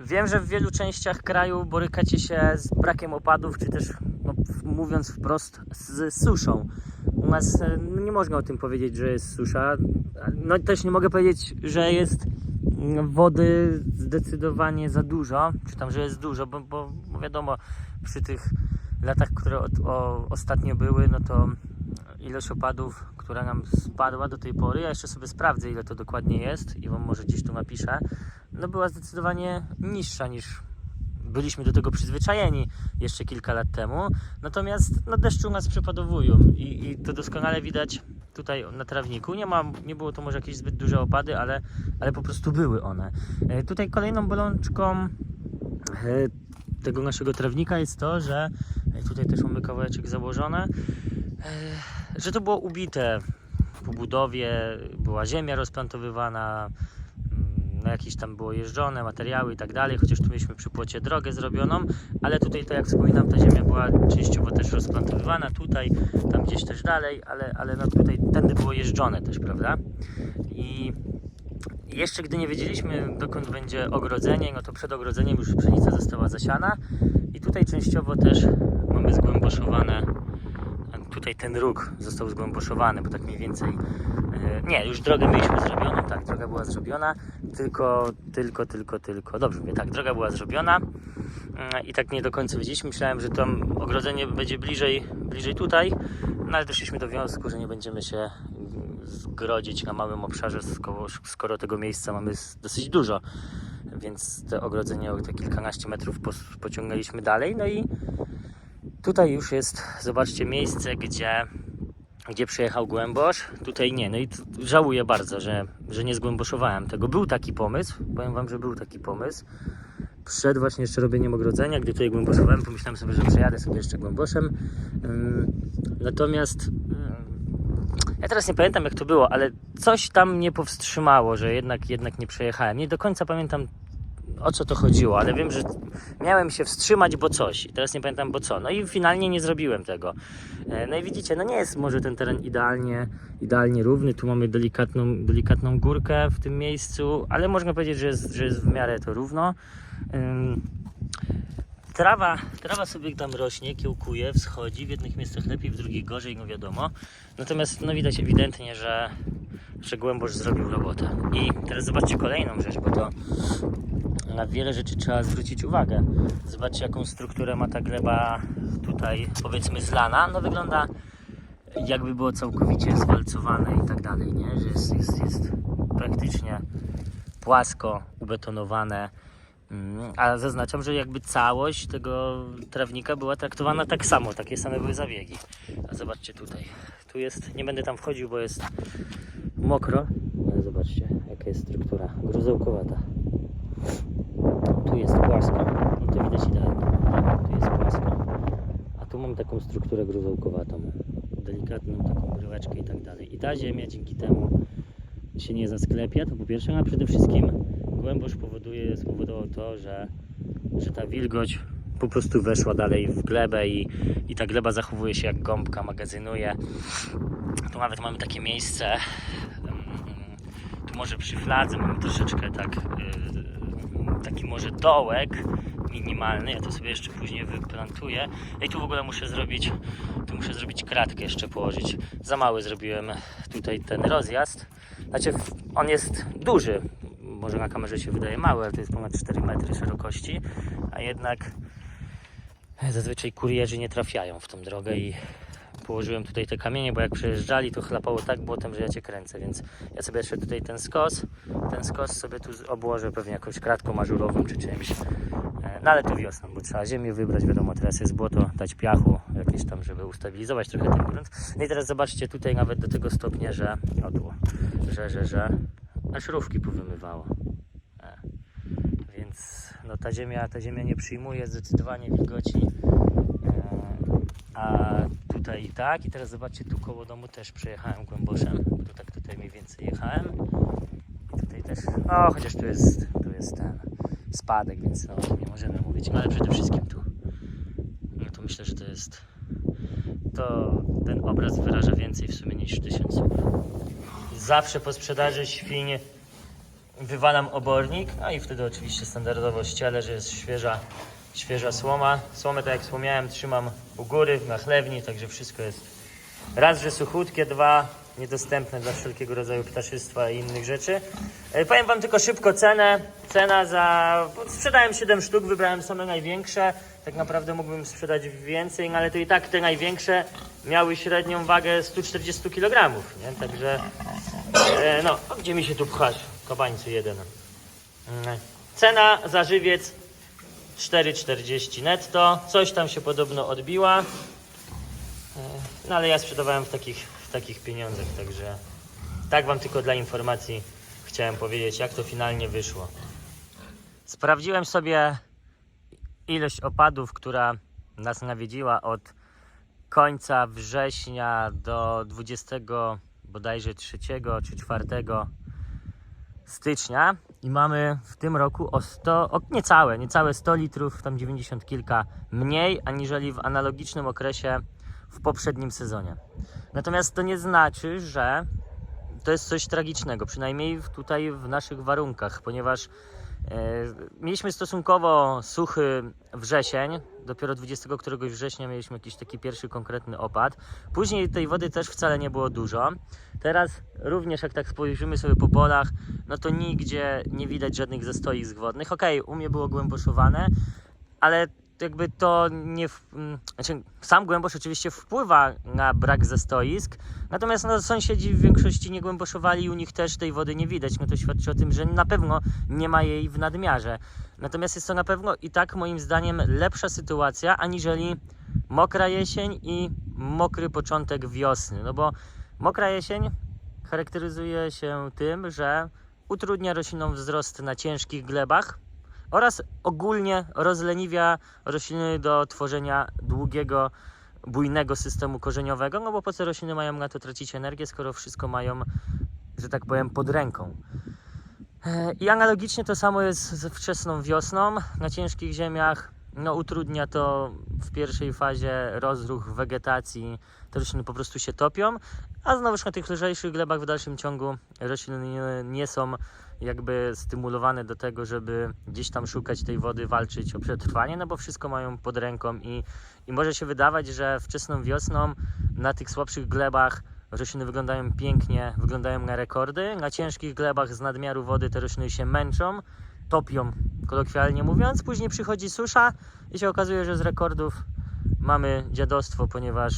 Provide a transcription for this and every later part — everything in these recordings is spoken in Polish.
Wiem, że w wielu częściach kraju borykacie się z brakiem opadów, czy też no, mówiąc wprost z suszą. U nas no, nie można o tym powiedzieć, że jest susza. No też nie mogę powiedzieć, że jest mm, wody zdecydowanie za dużo, czy tam, że jest dużo, bo, bo, wiadomo, przy tych latach, które od, o, ostatnio były, no to ilość opadów, która nam spadła do tej pory, ja jeszcze sobie sprawdzę, ile to dokładnie jest i Wam może gdzieś tu napiszę, no była zdecydowanie niższa niż byliśmy do tego przyzwyczajeni jeszcze kilka lat temu. Natomiast no, deszcze u nas przepadowują i, i to doskonale widać tutaj na trawniku. Nie, ma, nie było to może jakieś zbyt duże opady, ale, ale po prostu były one. E, Tutaj kolejną bolączką e, tego naszego trawnika jest to, że e, tutaj też mamy kawałeczek założony, e, że to było ubite po budowie, była ziemia rozplantowywana, no jakieś tam było jeżdżone, materiały i tak dalej, chociaż tu mieliśmy przy płocie drogę zrobioną, ale tutaj to jak wspominam, ta ziemia była częściowo też rozplantowywana, tutaj, tam gdzieś też dalej, ale, ale no tutaj tędy było jeżdżone też, prawda? I jeszcze gdy nie wiedzieliśmy dokąd będzie ogrodzenie, no to przed ogrodzeniem już pszenica została zasiana i tutaj częściowo też mamy zgłęboszowane tutaj ten róg został zgłęboszowany, bo tak mniej więcej e, nie, już drogę mieliśmy zrobioną, tak, droga była zrobiona, tylko, tylko, tylko, tylko, dobrze mówię, tak, droga była zrobiona mm, i tak nie do końca widzieliśmy, myślałem, że to ogrodzenie będzie bliżej, bliżej tutaj, no ale doszliśmy do wniosku, że nie będziemy się zgrodzić na małym obszarze, skoro, skoro tego miejsca mamy dosyć dużo, więc to ogrodzenie o te kilkanaście metrów pociągnęliśmy dalej, no i Tutaj już jest, zobaczcie, miejsce, gdzie, gdzie przyjechał głębosz. Tutaj nie. No i żałuję bardzo, że, że nie zgłęboszowałem tego. Był taki pomysł, powiem Wam, że był taki pomysł. Przed właśnie jeszcze robieniem ogrodzenia, gdy tutaj głęboszowałem, pomyślałem sobie, że przejadę sobie jeszcze głęboszem. Natomiast ja teraz nie pamiętam jak to było, ale coś tam mnie powstrzymało, że jednak, jednak nie przejechałem. Nie do końca pamiętam o co to chodziło, ale wiem, że miałem się wstrzymać, bo coś. I teraz nie pamiętam, bo co. No i finalnie nie zrobiłem tego. E, No i widzicie, no nie jest może ten teren idealnie, idealnie równy. Tu mamy delikatną, delikatną górkę w tym miejscu, ale można powiedzieć, że jest, że jest w miarę to równo. Trawa, trawa sobie tam rośnie, kiełkuje, wschodzi, w jednych miejscach lepiej, w drugich gorzej, no wiadomo. Natomiast no widać ewidentnie, że, że głębosz zrobił robotę. I teraz zobaczcie kolejną rzecz, bo to na wiele rzeczy trzeba zwrócić uwagę. Zobaczcie, jaką strukturę ma ta gleba tutaj, powiedzmy, zlana. No wygląda jakby było całkowicie zwalcowane i tak dalej, nie? Że jest, jest, jest praktycznie płasko ubetonowane. Mm, A zaznaczam, że jakby całość tego trawnika była traktowana tak samo, takie same były zabiegi. A zobaczcie tutaj. Tu jest, nie będę tam wchodził, bo jest mokro. Ale zobaczcie, jaka jest struktura gruzołkowata. Tu jest płasko, no to widać idealnie. tak? Tu jest płasko, a tu mam taką strukturę gruzołkowatą, delikatną taką bryłeczkę i tak dalej. I ta ziemia dzięki temu się nie zasklepia, to po pierwsze, a przede wszystkim głębosz powoduje, spowodował to, że, że ta wilgoć po prostu weszła dalej w glebę i, i ta gleba zachowuje się jak gąbka, magazynuje. Tu nawet mamy takie miejsce, mm, tu może przy fladze mamy troszeczkę tak, yy, taki może dołek minimalny, ja to sobie jeszcze później wyplantuję. I tu w ogóle muszę zrobić, tu muszę zrobić kratkę jeszcze położyć. Za mały zrobiłem tutaj ten rozjazd. Znaczy on jest duży, może na kamerze się wydaje mały, ale to jest ponad 4 metry szerokości, a jednak zazwyczaj kurierzy nie trafiają w tą drogę i położyłem tutaj te kamienie, bo jak przejeżdżali to chlapało tak błotem, że ja cię kręcę, więc ja sobie jeszcze tutaj ten skos, ten skos sobie tu obłożę pewnie jakąś kratką ażurową czy czymś. E, No ale to wiosną, bo trzeba ziemię wybrać, wiadomo, teraz jest błoto, dać piachu jakieś tam, żeby ustabilizować trochę ten grunt. No i teraz zobaczcie tutaj nawet do tego stopnia, że, o tu, że, że, że aż rówki powymywało. E. Więc no ta ziemia, ta ziemia nie przyjmuje zdecydowanie wilgoci. E, a tutaj i tak. I teraz zobaczcie, tu koło domu też przejechałem głęboszem. bo Tu tak tutaj mniej więcej jechałem. I tutaj też, no chociaż tu jest, tu jest ten spadek, więc no, o nie możemy mówić. Ale przede wszystkim tu. No myślę, że to jest, to ten obraz wyraża więcej w sumie niż tysiąc słów. Zawsze po sprzedaży świń wywalam obornik, no i wtedy oczywiście standardowo ścielę, że jest świeża, świeża słoma. Słomę, tak jak wspomniałem, trzymam u góry, na chlewni, także wszystko jest raz, że suchutkie, dwa, niedostępne dla wszelkiego rodzaju ptaszystwa i innych rzeczy. E, Powiem Wam tylko szybko cenę. Cena za... Sprzedałem 7 sztuk, wybrałem same największe. Tak naprawdę mógłbym sprzedać więcej, no ale to i tak te największe miały średnią wagę 140 kg, nie? Także e, no, gdzie mi się tu pchasz? Kobańcu jeden. Mm, Cena za żywiec 4,40 netto. Coś tam się podobno odbiła. E, No ale ja sprzedawałem w takich, w takich pieniądzach, także tak Wam tylko dla informacji chciałem powiedzieć, jak to finalnie wyszło. Sprawdziłem sobie ilość opadów, która nas nawiedziła od końca września do 20 bodajże 3 czy 4 stycznia i mamy w tym roku o 100, o niecałe, niecałe 100 litrów, tam 90 kilka mniej aniżeli w analogicznym okresie w poprzednim sezonie. Natomiast to nie znaczy, że to jest coś tragicznego, przynajmniej tutaj w naszych warunkach, ponieważ e, mieliśmy stosunkowo suchy wrzesień, dopiero 20 któregoś września mieliśmy jakiś taki pierwszy konkretny opad. Później tej wody też wcale nie było dużo. Teraz również jak tak spojrzymy sobie po polach, no to nigdzie nie widać żadnych zastoisk wodnych. Okej, u mnie było głęboszowane, ale jakby to nie. Mm, znaczy, sam głębosz oczywiście wpływa na brak zastoisk, natomiast no, sąsiedzi w większości nie głęboszowali i u nich też tej wody nie widać. No to świadczy o tym, że na pewno nie ma jej w nadmiarze. Natomiast jest to na pewno i tak moim zdaniem lepsza sytuacja aniżeli mokra jesień i mokry początek wiosny. No bo mokra jesień charakteryzuje się tym, że utrudnia roślinom wzrost na ciężkich glebach oraz ogólnie rozleniwia rośliny do tworzenia długiego, bujnego systemu korzeniowego, no bo po co rośliny mają na to tracić energię, skoro wszystko mają, że tak powiem, pod ręką. E, I analogicznie to samo jest ze wczesną wiosną na ciężkich ziemiach. No, utrudnia to w pierwszej fazie rozruch wegetacji, te rośliny po prostu się topią, a znowuż na tych lżejszych glebach w dalszym ciągu rośliny nie, są jakby stymulowane do tego, żeby gdzieś tam szukać tej wody, walczyć o przetrwanie, no bo wszystko mają pod ręką. I, i może się wydawać, że wczesną wiosną na tych słabszych glebach rośliny wyglądają pięknie, wyglądają na rekordy. Na ciężkich glebach z nadmiaru wody te rośliny się męczą, topią, kolokwialnie mówiąc. Później przychodzi susza i się okazuje, że z rekordów mamy dziadostwo, ponieważ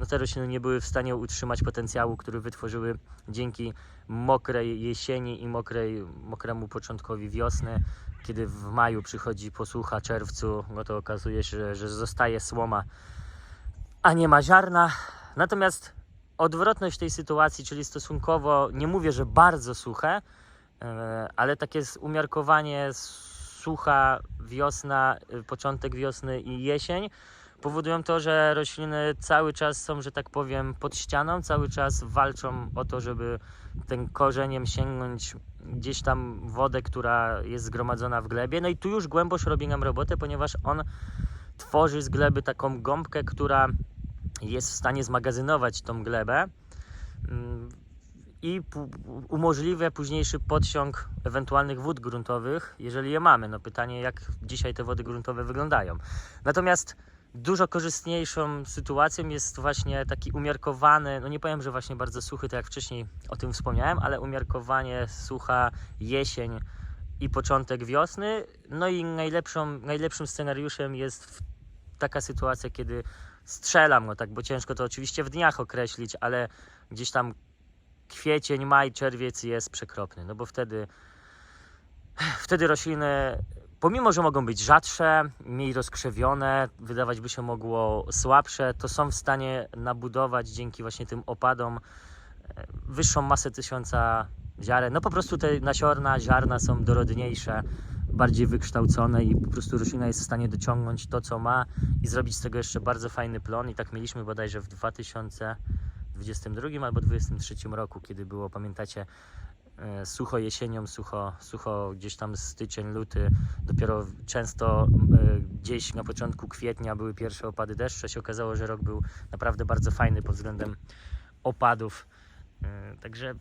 no, te rośliny nie były w stanie utrzymać potencjału, który wytworzyły dzięki mokrej jesieni i mokrej, mokremu początkowi wiosny. Kiedy w maju przychodzi posłucha, czerwcu, no to okazuje się, że, że zostaje słoma, a nie ma ziarna. Natomiast odwrotność tej sytuacji, czyli stosunkowo, nie mówię, że bardzo suche, ale takie umiarkowanie sucha wiosna, y, początek wiosny i jesień powodują to, że rośliny cały czas są, że tak powiem, pod ścianą, cały czas walczą o to, żeby tym korzeniem sięgnąć gdzieś tam wodę, która jest zgromadzona w glebie. No i tu już głębosz robi nam robotę, ponieważ on tworzy z gleby taką gąbkę, która jest w stanie zmagazynować tą glebę mm, i umożliwia późniejszy podsiąg ewentualnych wód gruntowych, jeżeli je mamy. No pytanie, jak dzisiaj te wody gruntowe wyglądają. Natomiast dużo korzystniejszą sytuacją jest właśnie taki umiarkowany, no nie powiem, że właśnie bardzo suchy, tak jak wcześniej o tym wspomniałem, ale umiarkowanie sucha jesień i początek wiosny. No i najlepszą, najlepszym scenariuszem jest taka sytuacja, kiedy strzelam, no tak, bo ciężko to oczywiście w dniach określić, ale gdzieś tam kwiecień, maj, czerwiec jest przekropny, no bo wtedy wtedy rośliny, pomimo że mogą być rzadsze, mniej rozkrzewione, wydawać by się mogło słabsze, to są w stanie nabudować dzięki właśnie tym opadom e, wyższą masę tysiąca ziaren. No po prostu te nasiorna, ziarna są dorodniejsze, bardziej wykształcone i po prostu roślina jest w stanie dociągnąć to, co ma i zrobić z tego jeszcze bardzo fajny plon. I tak mieliśmy bodajże w 2022 albo 2023 roku, kiedy było, pamiętacie, e, sucho jesienią, sucho, sucho gdzieś tam styczeń, luty, dopiero często e, gdzieś na początku kwietnia były pierwsze opady deszczu, się okazało, że rok był naprawdę bardzo fajny pod względem opadów. E, Także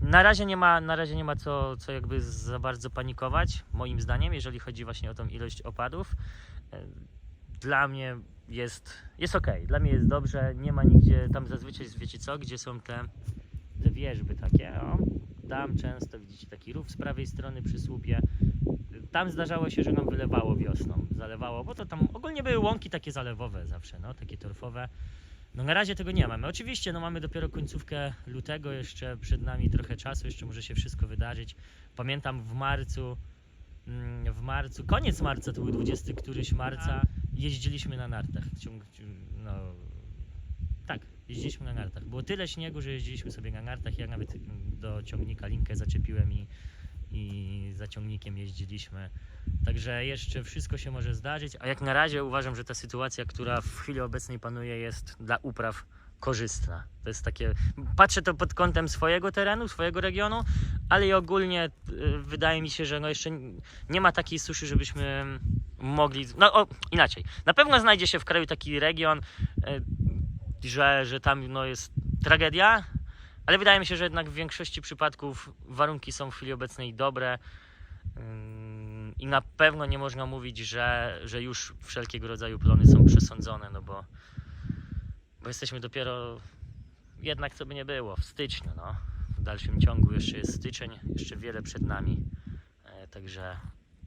Na razie nie ma, na razie nie ma co, co jakby za bardzo panikować, moim zdaniem, jeżeli chodzi właśnie o tą ilość opadów. Dla mnie jest, jest ok, dla mnie jest dobrze, nie ma nigdzie, tam zazwyczaj wiecie co, gdzie są te, te wierzby takie, o, tam często widzicie taki rów z prawej strony przy słupie. Tam zdarzało się, że nam wylewało wiosną, zalewało, bo to tam ogólnie były łąki takie zalewowe zawsze, no, takie torfowe. No na razie tego nie mamy. Oczywiście no mamy dopiero końcówkę lutego, jeszcze przed nami trochę czasu, jeszcze może się wszystko wydarzyć. Pamiętam w marcu, mm, w marcu, koniec marca, to był 20 któryś marca, jeździliśmy na nartach. No, tak, jeździliśmy na nartach. Było tyle śniegu, że jeździliśmy sobie na nartach. Ja nawet do ciągnika linkę zaczepiłem i, i za ciągnikiem jeździliśmy. Także jeszcze wszystko się może zdarzyć, a jak na razie uważam, że ta sytuacja, która w chwili obecnej panuje, jest dla upraw korzystna. To jest takie. Patrzę to pod kątem swojego terenu, swojego regionu, ale i ogólnie y, wydaje mi się, że no jeszcze nie ma takiej suszy, żebyśmy mogli. No o, inaczej. Na pewno znajdzie się w kraju taki region, y, że, że tam no, jest tragedia, ale wydaje mi się, że jednak w większości przypadków warunki są w chwili obecnej dobre. Ym, I na pewno nie można mówić, że, że już wszelkiego rodzaju plony są przesądzone, no bo, bo jesteśmy dopiero jednak co by nie było, w styczniu. No. W dalszym ciągu jeszcze jest styczeń, jeszcze wiele przed nami. E, także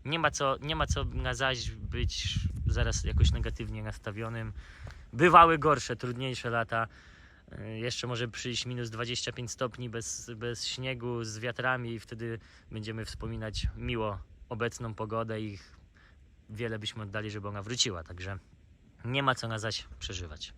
nie ma, co, nie ma co na zaś być zaraz jakoś negatywnie nastawionym. Bywały gorsze, trudniejsze lata. E, Jeszcze może przyjść minus 25 stopni bez, bez śniegu, z wiatrami i wtedy będziemy wspominać miło obecną pogodę i wiele byśmy oddali, żeby ona wróciła. Także nie ma co na zaś przeżywać.